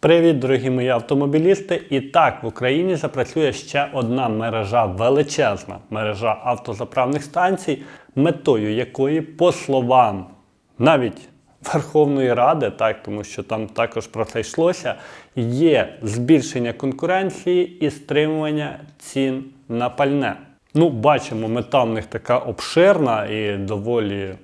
Привіт, дорогі мої автомобілісти! І так, в Україні запрацює ще одна мережа, величезна мережа автозаправних станцій, метою якої, по словам навіть Верховної Ради, так, тому що там також про це йшлося, є збільшення конкуренції і стримування цін на пальне. Ну, бачимо, мета в них така обширна і доволі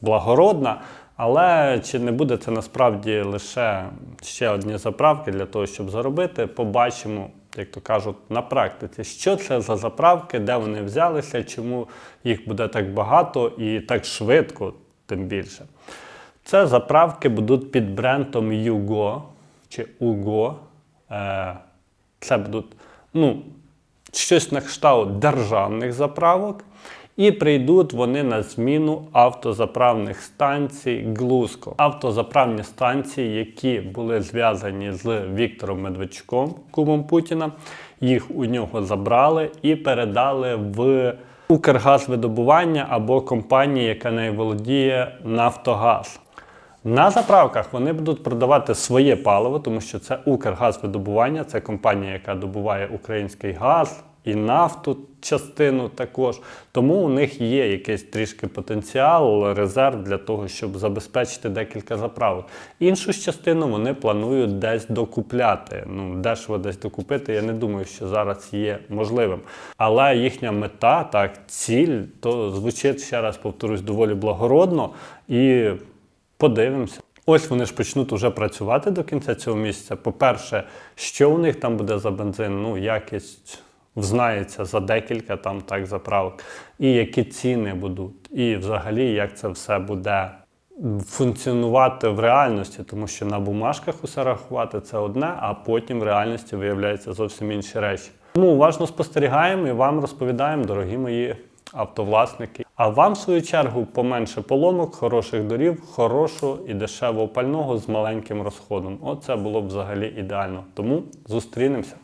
благородна. Але чи не буде це насправді лише ще одні заправки для того, щоб заробити? Побачимо, як то кажуть, на практиці, що це за заправки, де вони взялися, чому їх буде так багато і так швидко, тим більше. Це заправки будуть під брендом Yugo чи Ugo. Е, Це будуть ну, щось на кшталт державних заправок. І прийдуть вони на зміну автозаправних станцій Глузко. Автозаправні станції, які були зв'язані з Віктором Медведчуком, кумом Путіна, їх у нього забрали і передали в Укргазвидобування або компанії, яка нею володіє Нафтогаз. На заправках вони будуть продавати своє паливо, тому що це Укргазвидобування, це компанія, яка добуває український газ і нафту частину також. Тому у них є якийсь трішки потенціал, резерв для того, щоб забезпечити декілька заправок. Іншу ж частину вони планують десь докупляти. Ну, дешево десь докупити, я не думаю, що зараз є можливим. Але їхня мета, так, ціль, то звучить ще раз повторюсь, доволі благородно і подивимося. Ось вони ж почнуть уже працювати до кінця цього місяця. По-перше, що у них там буде за бензин, ну, якість взнається за декілька там так заправок, і які ціни будуть, і взагалі як це все буде функціонувати в реальності, тому що на бумажках усе рахувати це одне, а потім в реальності виявляються зовсім інші речі. Тому уважно спостерігаємо і вам розповідаємо, дорогі мої автовласники. А вам, в свою чергу, поменше поломок, хороших дорів, хорошого і дешевого пального з маленьким розходом. Оце було б взагалі ідеально. Тому зустрінемося.